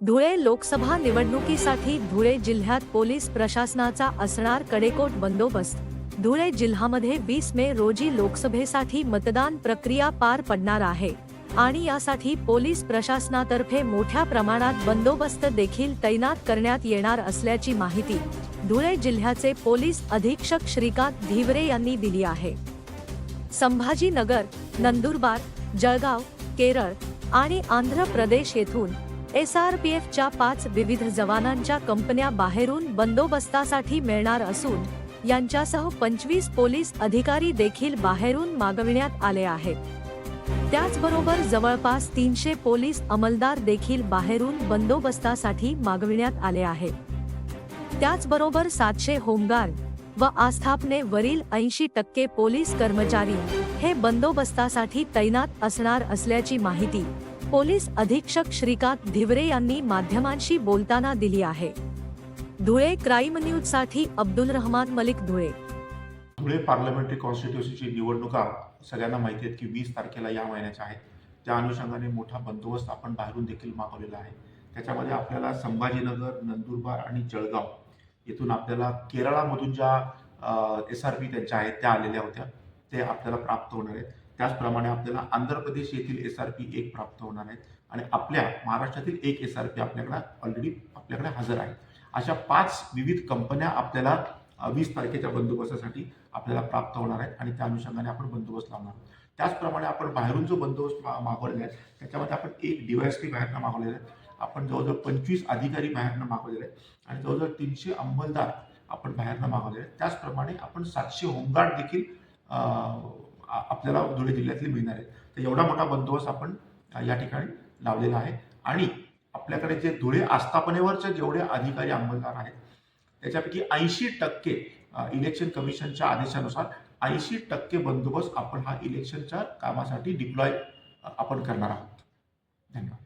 धुळे लोकसभा निवडणुकीसाठी धुळे जिल्ह्यात पोलीस प्रशासनाचा असणार कडेकोट बंदोबस्त. धुळे जिल्ह्यामध्ये वीस मे रोजी लोकसभेसाठी मतदान प्रक्रिया पार पडणार आहे आणि यासाठी पोलीस प्रशासनातर्फे मोठ्या प्रमाणात बंदोबस्त देखील तैनात करण्यात येणार असल्याची माहिती धुळे जिल्ह्याचे पोलीस अधीक्षक श्रीकांत धिवरे यांनी दिली आहे. संभाजीनगर नंदुरबार जळगाव केरळ आणि आंध्र प्रदेश येथून एस आर पी एफच्या पाच विविध जवानांच्या कंपन्या बाहेरून बंदोबस्तासाठी मिळणार असून यांच्यासह पंचवीस पोलीस अधिकारी देखील बाहेरून मागविण्यात आले आहेत. त्याचबरोबर जवळपास तीनशे पोलीस अंमलदार देखील बाहेरून बंदोबस्तासाठी मागविण्यात आले आहेत. त्याचबरोबर सातशे होमगार्ड व आस्थापने वरील ऐंशी टक्के पोलीस कर्मचारी हे बंदोबस्तासाठी तैनात असणार असल्याची माहिती पोलीस अधीक्षक श्रीकांत धिवरे यांनी माध्यमांशी बोलताना दिली आहे. धुळे क्राईम न्यूजसाठी अब्दुल रहमान मलिक धुळे. धुळे पार्लमेंटरी कॉन्स्टिट्युन्सीची निवडणुका सगळ्यांना माहिती आहेत की वीस तारखेला या महिन्याच्या आहेत. त्या अनुषंगाने मोठा बंदोबस्त आपण बाहेरून देखील मागवलेला आहे. त्याच्यामध्ये आपल्याला संभाजीनगर नंदुरबार आणि जळगाव येथून आपल्याला केरळामधून ज्या एस आर पी त्यांच्या आहेत त्या आलेल्या होत्या. ते आपल्याला प्राप्त होणार आहेत. त्याचप्रमाणे आपल्याला आंध्र प्रदेश येथील एस आर पी एक प्राप्त होणार आहेत आणि आपल्या महाराष्ट्रातील एक एस आर पी आपल्याकडे ऑलरेडी आपल्याकडे हजर आहे. अशा पाच विविध कंपन्या आपल्याला वीस तारखेच्या बंदोबस्तासाठी आपल्याला प्राप्त होणार आहेत आणि त्या अनुषंगाने आपण बंदोबस्त लावणार आहोत. त्याचप्रमाणे आपण बाहेरून जो बंदोबस्त मा- मागवलेला आहे त्याच्यामध्ये आपण एक डीवायएसपी बाहेरनं मागवलेला आहे. आपण जवळजवळ पंचवीस अधिकारी बाहेरनं मागवलेले आहेत आणि जवळजवळ तीनशे अंमलदार आपण बाहेरनं मागवलेले आहेत. त्याचप्रमाणे आपण सातशे होमगार्ड देखील आपल्याला धुळे जिल्ह्यातले मिळणार आहेत. तर एवढा मोठा बंदोबस्त आपण या ठिकाणी लावलेला आहे. आणि आपल्याकडे जे धुळे आस्थापनेवरचे जेवढे अधिकारी अंमलदार आहेत त्याच्यापैकी ऐंशी टक्के इलेक्शन कमिशनच्या आदेशानुसार ऐंशी टक्के बंदोबस्त आपण हा इलेक्शनच्या कामासाठी डिप्लॉय आपण करणार आहोत. धन्यवाद.